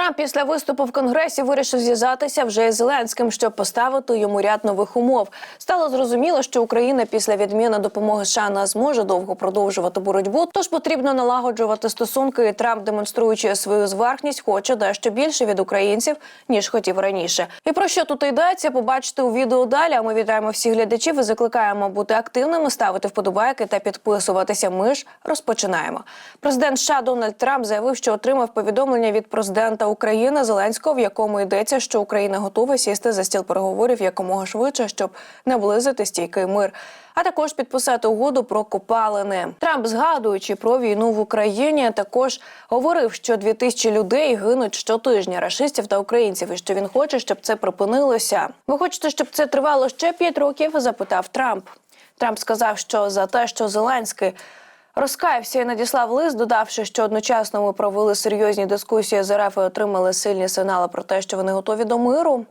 Трамп після виступу в конгресі вирішив зв'язатися вже із Зеленським, щоб поставити йому ряд нових умов. Стало зрозуміло, що Україна після відміни допомоги США не зможе довго продовжувати боротьбу. Тож потрібно налагоджувати стосунки. І Трамп, демонструючи свою зверхність, хоче дещо більше від українців ніж хотів раніше. І про що тут йдеться? Побачите у відео далі. А ми вітаємо всіх глядачів і закликаємо бути активними, ставити вподобайки та підписуватися. Ми ж розпочинаємо. Президент США Дональд Трамп заявив, що отримав повідомлення від президента України Зеленського, в якому йдеться, що Україна готова сісти за стіл переговорів якомога швидше, щоб наблизити стійкий мир. А також підписати угоду про копалини. Трамп, згадуючи про війну в Україні, також говорив, що 2000 людей гинуть щотижня рашистів та українців, і що він хоче, щоб це припинилося. Ви хочете, щоб це тривало ще 5 років? запитав Трамп. Трамп сказав, що за те, що Зеленський розкаявся і надіслав лист, додавши, що одночасно ми провели серйозні дискусії з РФ і отримали сильні сигнали про те, що вони готові до миру.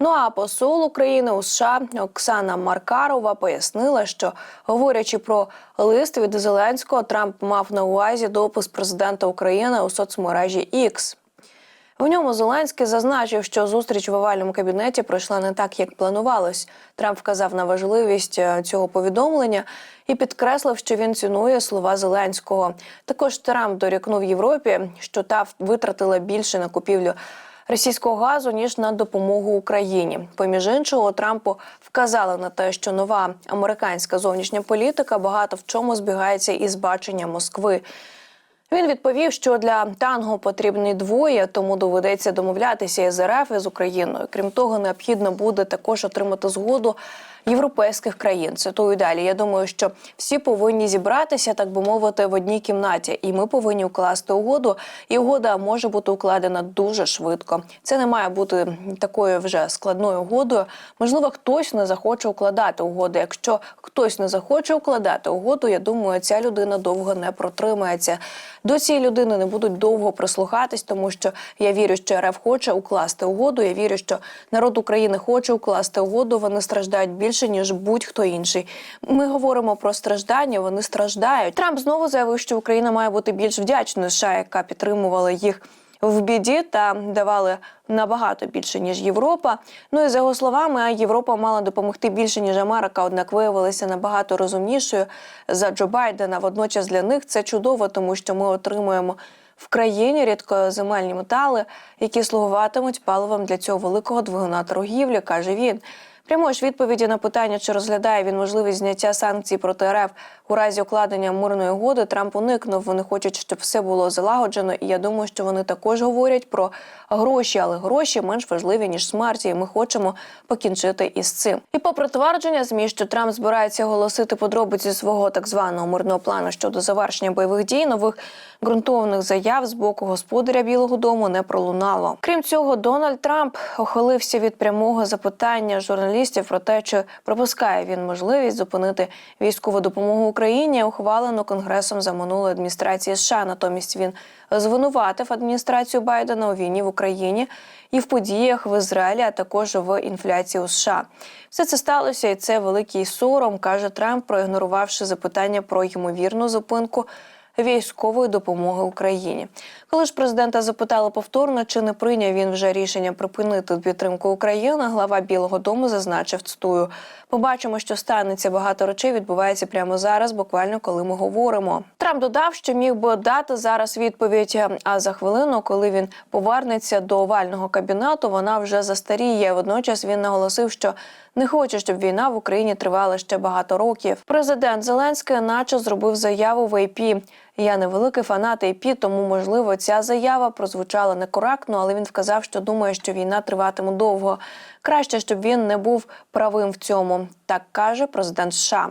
Ну а посол України у США Оксана Маркарова пояснила, що говорячи про лист від Зеленського, Трамп мав на увазі допис президента України у соцмережі X. В ньому Зеленський зазначив, що зустріч в овальному кабінеті пройшла не так, як планувалось. Трамп вказав на важливість е, цього повідомлення і підкреслив, що він цінує слова Зеленського. Також Трамп дорікнув Європі, що та витратила більше на купівлю. Російського газу ніж на допомогу Україні. Поміж іншого, Трампу вказали на те, що нова американська зовнішня політика багато в чому збігається із баченням Москви. Він відповів, що для танго потрібні двоє, тому доведеться домовлятися із РФ з Україною. Крім того, необхідно буде також отримати згоду європейських країн. Цитую далі. Я думаю, що всі повинні зібратися, так би мовити, в одній кімнаті, і ми повинні укласти угоду. І угода може бути укладена дуже швидко. Це не має бути такою вже складною угодою. Можливо, хтось не захоче укладати угоду. Якщо хтось не захоче укладати угоду, я думаю, ця людина довго не протримається. До цієї людини не будуть довго прислухатись, тому що я вірю, що РФ хоче укласти угоду. Я вірю, що народ України хоче укласти угоду. Вони страждають більше ніж будь-хто інший. Ми говоримо про страждання. Вони страждають. Трамп знову заявив, що Україна має бути більш вдячною США, яка підтримувала їх. В біді та давали набагато більше ніж Європа. Ну і за його словами, Європа мала допомогти більше ніж Америка, однак виявилася набагато розумнішою за Джо Байдена. Водночас для них це чудово, тому що ми отримуємо в країні рідкоземельні метали, які слугуватимуть паливом для цього великого двигуна торгівлі, каже він. Прямої ж відповіді на питання, чи розглядає він можливість зняття санкцій проти РФ у разі укладення мирної угоди, Трамп уникнув. Вони хочуть, щоб все було залагоджено. І я думаю, що вони також говорять про гроші, але гроші менш важливі ніж смерті. І ми хочемо покінчити із цим. І попри твердження змі, що Трамп збирається оголосити подробиці свого так званого мирного плану щодо завершення бойових дій, нових ґрунтовних заяв з боку господаря Білого Дому не пролунало. Крім цього, Дональд Трамп ухилився від прямого запитання журналістів про те, чи пропускає він можливість зупинити військову допомогу Україні, ухвалену конгресом за минулої адміністрації США. Натомість він звинуватив адміністрацію Байдена у війні в Україні і в подіях в Ізраїлі, а також в інфляції у США. Все це сталося, і це великий сором, каже Трамп, проігнорувавши запитання про ймовірну зупинку військової допомоги Україні. Коли ж президента запитали повторно, чи не прийняв він вже рішення припинити підтримку України, глава Білого Дому зазначив цитую, Побачимо, що станеться багато речей. Відбувається прямо зараз, буквально коли ми говоримо. Трамп додав, що міг би дати зараз відповідь. А за хвилину, коли він повернеться до овального кабінету, вона вже застаріє. Водночас він наголосив, що не хоче, щоб війна в Україні тривала ще багато років. Президент Зеленський, наче зробив заяву в АП. Я не великий фанат АП, тому можливо ця заява прозвучала некоректно, але він вказав, що думає, що війна триватиме довго. Краще, щоб він не був правим в цьому, так каже президент США.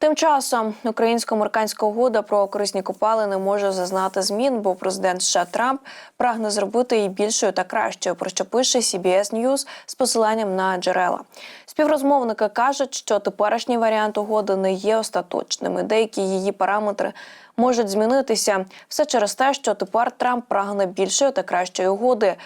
Тим часом українсько-американська угода про корисні копалини може зазнати змін, бо президент США Трамп прагне зробити її більшою та кращою. Про що пише CBS News з посиланням на джерела. Співрозмовники кажуть, що теперішній варіант угоди не є остаточними. Деякі її параметри можуть змінитися все через те, що тепер Трамп прагне більшої та кращої угоди.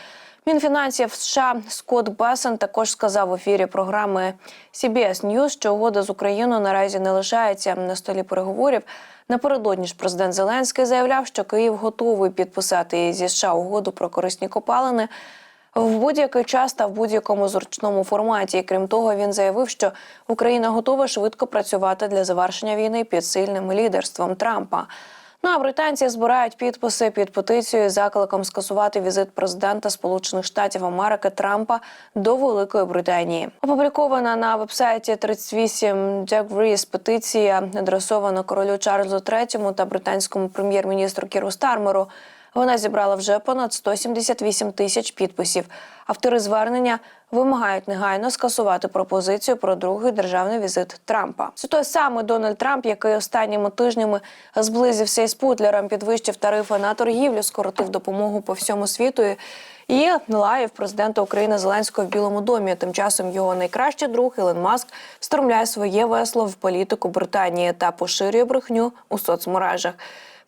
Мінфінансів США Скотт Бесен також сказав в ефірі програми CBS News, що угода з Україною наразі не лишається на столі переговорів. Напередодні ж президент Зеленський заявляв, що Київ готовий підписати зі США угоду про корисні копалини в будь-який час та в будь-якому зручному форматі. І крім того, він заявив, що Україна готова швидко працювати для завершення війни під сильним лідерством Трампа. Ну а британці збирають підписи під петицією закликом скасувати візит президента Сполучених Штатів Америки Трампа до Великої Британії. Опублікована на вебсайті 38 Degrees петиція адресована королю Чарльзу III та британському прем'єр-міністру Кіру Стармеру. Вона зібрала вже понад 178 тисяч підписів. Автори звернення вимагають негайно скасувати пропозицію про другий державний візит Трампа. Це той самий Дональд Трамп, який останніми тижнями зблизився із Путлером, підвищив тарифи на торгівлю, скоротив допомогу по всьому світу. І лаяв президента України Зеленського в Білому домі. Тим часом його найкращий друг Ілон Маск встромляє своє весло в політику Британії та поширює брехню у соцмережах.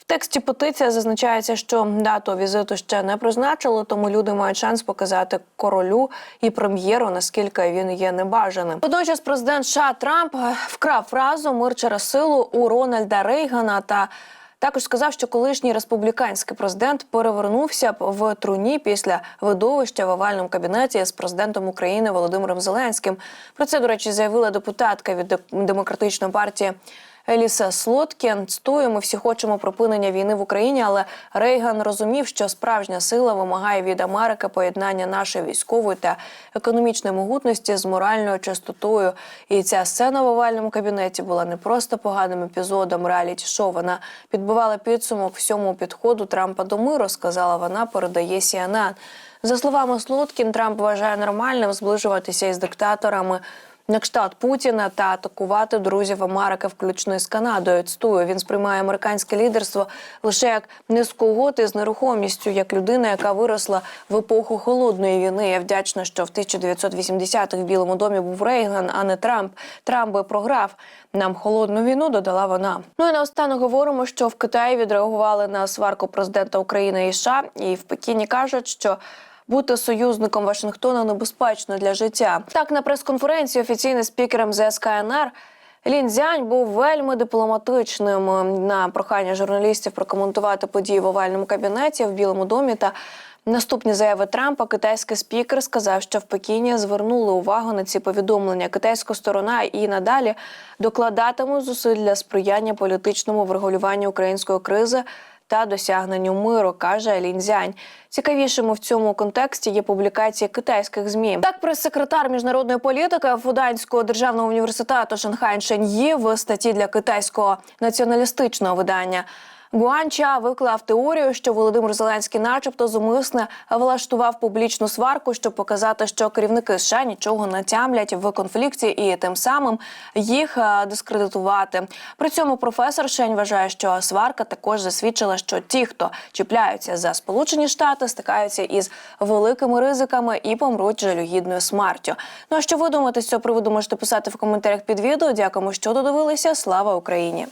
Тексті петиція зазначається, що дату візиту ще не призначили, тому люди мають шанс показати королю і прем'єру, наскільки він є небажаним. Водночас президент США Трамп е, вкрав фразу Мир через силу у Рональда Рейгана та. Також сказав, що колишній республіканський президент перевернувся б в труні після видовища в овальному кабінеті з президентом України Володимиром Зеленським. Про це, до речі, заявила депутатка від демократичної партії. Еліса Слоткін Цитую, ми всі хочемо припинення війни в Україні, але Рейган розумів, що справжня сила вимагає від Америки поєднання нашої військової та економічної могутності з моральною чистотою. І ця сцена в овальному кабінеті була не просто поганим епізодом реаліті шоу. Вона підбивала підсумок всьому підходу Трампа до миру. Сказала вона, передає CNN. За словами Слоткін, Трамп вважає нормальним зближуватися із диктаторами на кшталт Путіна та атакувати друзів Америки, включно із Канадою. Цитую, він сприймає американське лідерство лише як низьку угоди з нерухомістю, як людина, яка виросла в епоху холодної війни. Я вдячна, що в 1980-х в Білому домі був Рейган, а не Трамп. Трамп би програв нам холодну війну. Додала вона. Ну і наостанок говоримо, що в Китаї відреагували на сварку президента України і США, і в Пекіні кажуть, що бути союзником Вашингтона небезпечно для життя. Так на прес-конференції офіційним спікером ЗС КНР Лін Цзянь був вельми дипломатичним на прохання журналістів прокоментувати події в овальному кабінеті в Білому домі та. Наступні заяви Трампа китайський спікер сказав, що в Пекіні звернули увагу на ці повідомлення. Китайська сторона і надалі докладатиме зусиль для сприяння політичному врегулюванню української кризи та досягненню миру, каже Лінзянь. Цікавішими в цьому контексті є публікації китайських змі. Так, прес-секретар міжнародної політики Фуданського державного університету Шанхай Шеньї в статті для китайського націоналістичного видання. Гуанча виклав теорію, що Володимир Зеленський, начебто, зумисне влаштував публічну сварку, щоб показати, що керівники США нічого не тямлять в конфлікті і тим самим їх е, дискредитувати. При цьому професор Шень вважає, що сварка також засвідчила, що ті, хто чіпляються за Сполучені Штати, стикаються із великими ризиками і помруть жалюгідною смертю. Ну а що ви думаєте з цього приводу? Можете писати в коментарях під відео. Дякуємо, що додивилися. Слава Україні!